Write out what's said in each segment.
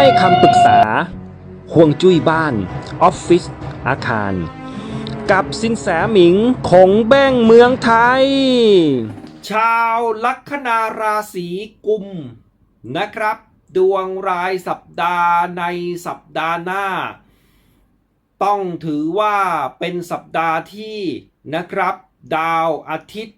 ให้คำปรึกษาห่วงจุ้ยบ้าน ออฟฟิศอาคาร กับสินแสหมิงคงแบ้งเมืองไทย ชาวลัคนาราศีกุมนะครับ ดวงรายสัปดาห์ในสัปดาห์หน้า ต้องถือว่าเป็นสัปดาห์ที่นะครับ ดาวอาทิตย์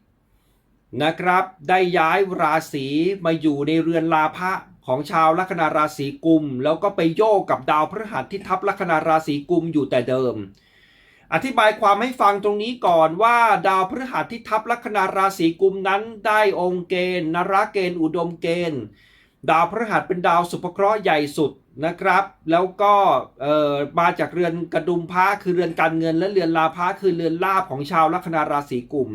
นะครับ ได้ย้ายราศีมาอยู่ในเรือนลาภะของชาวลัคนาราศีกุม แล้วก็ไปโยกกับดาวพฤหัสที่ทับลัคนาราศีกุมอยู่แต่เดิม อธิบายความให้ฟังตรงนี้ก่อนว่าดาวพฤหัสที่ทับลัคนาราศีกุมนั้นได้องค์เกณฑ์นรเกณฑ์อุดมเกณฑ์ ดาวพฤหัสเป็นดาวสุภเคราะห์ใหญ่สุดนะครับ แล้วก็มาจากเรือนกระดุมพระคือเรือนการเงินและเรือนลาภะคือเรือนลาภของชาวลัคนาราศีกุม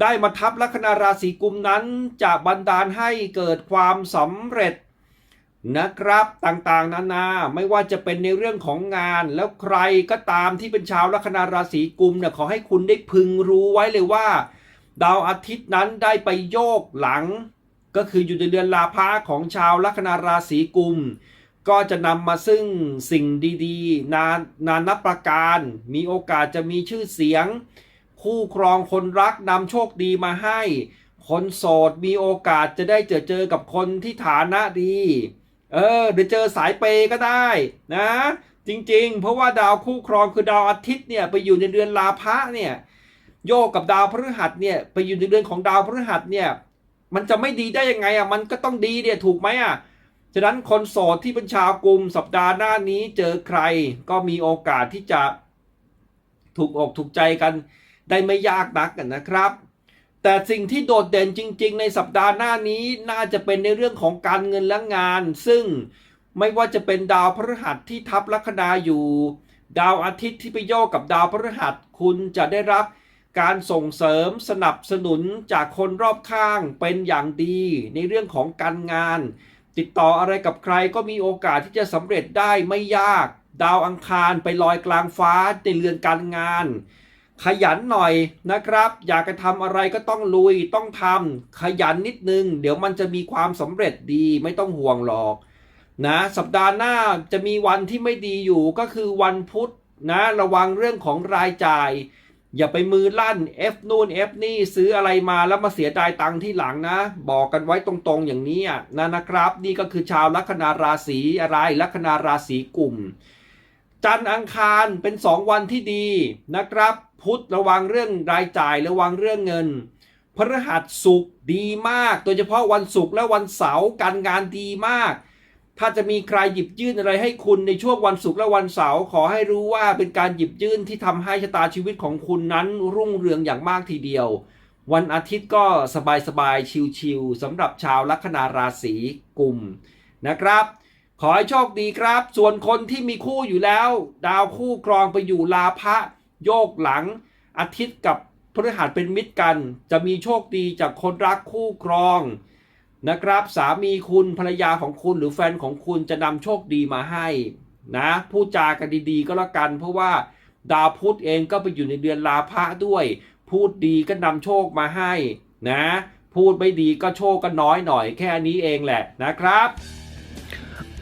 ได้มาทับลัคนาราศีกุมนั้นจะบันดาลให้เกิดความสำเร็จนะครับต่างๆ นานาไม่ว่าจะเป็นในเรื่องของงาน แล้วใครก็ตามที่เป็นชาวลัคนาราศีกุมเนี่ยขอให้คุณได้พึงรู้ไว้เลยว่า ดาวอาทิตย์นั้นได้ไปโยกหลัง ก็คืออยู่ในเดือนลาภะของชาวลัคนาราศีกุม ก็จะนำมาซึ่งสิ่งดีๆ นานานับประการ มีโอกาสจะมีชื่อเสียง คู่ครองคนรักนำโชคดีมาให้ คนโสดมีโอกาสจะได้เจอเจอกับคนที่ฐานะดี เออเดี๋ยวเจอสายเปย์ก็ได้นะ จริงๆ เพราะว่าดาวคู่ครองคือดาวอาทิตย์เนี่ยไปอยู่ในเดือนลาภะเนี่ยโยกกับดาวพฤหัสเนี่ยไปอยู่ในเดือนของดาวพฤหัสเนี่ยมันจะไม่ดีได้ยังไงอะมันก็ต้องดีเนี่ยถูกไหมอะฉะนั้นคนโสดที่เป็นชาวกลุ่มสัปดาห์หน้านี้เจอใครก็มีโอกาสที่จะถูกอกถูกใจกัน ได้ไม่ยากนักกันนะครับ แต่สิ่งที่โดดเด่นจริง ๆ ในสัปดาห์หน้านี้น่าจะเป็นในเรื่องของการเงินและงาน ซึ่งไม่ว่าจะเป็นดาวพฤหัสที่ทับลัคนาอยู่ ดาวอาทิตย์ที่ไปโยกกับดาวพฤหัสคุณจะได้รับการส่งเสริมสนับสนุนจากคนรอบข้างเป็นอย่างดี ในเรื่องของการงาน ติดต่ออะไรกับใครก็มีโอกาสที่จะสำเร็จได้ไม่ยาก ดาวอังคารไปลอยกลางฟ้าในเรือนการงาน ขยันหน่อยนะครับ อยากจะทำอะไรก็ต้องลุยต้องทำขยันนิดนึง เดี๋ยวมันจะมีความสำเร็จดีไม่ต้องห่วงหรอกนะสัปดาห์หน้าจะมีวันที่ไม่ดีอยู่ก็คือวันพุธนะระวังเรื่องของรายจ่าย อย่าไปมือลั่น F นู่น F นี่ซื้ออะไรมาแล้วมาเสียดายตังค์ที่หลังนะ บอกกันไว้ตรงๆอย่างนี้นะนะครับ นี่ก็คือชาวลัคนาราศีอะไรลัคนาราศีกลุ่ม จันทร์อังคารเป็นสองวันที่ดีนะครับ พุธระวังเรื่องรายจ่ายระวังเรื่องเงินพฤหัสศุกร์ดีมาก โดยเฉพาะวันศุกร์และวันเสาร์การงานดีมาก ถ้าจะมีใครหยิบยื่นอะไรให้คุณในช่วงวันศุกร์และวันเสาร์ขอให้รู้ว่าเป็นการหยิบยื่นที่ทำให้ชะตาชีวิตของคุณนั้นรุ่งเรืองอย่างมากทีเดียว วันอาทิตย์ก็สบายๆชิลๆสำหรับชาวลัคนาราศีกุมนะครับ ขอให้โชคดีครับ ส่วนคนที่มีคู่อยู่แล้ว ดาวคู่ครองไปอยู่ลาภะโยกหลัง อาทิตย์กับพฤหัสเป็นมิตรกัน จะมีโชคดีจากคนรักคู่ครองนะครับ สามีคุณภรรยาของคุณหรือแฟนของคุณจะนำโชคดีมาให้นะพูดจากันดีๆ ก็แล้วกัน เพราะว่าดาวพุธเองก็ไปอยู่ในเดือนลาภะด้วย พูดดีก็นำโชคมาให้นะ พูดไม่ดีก็โชคก็น้อยหน่อยแค่นี้เองแหละนะครับ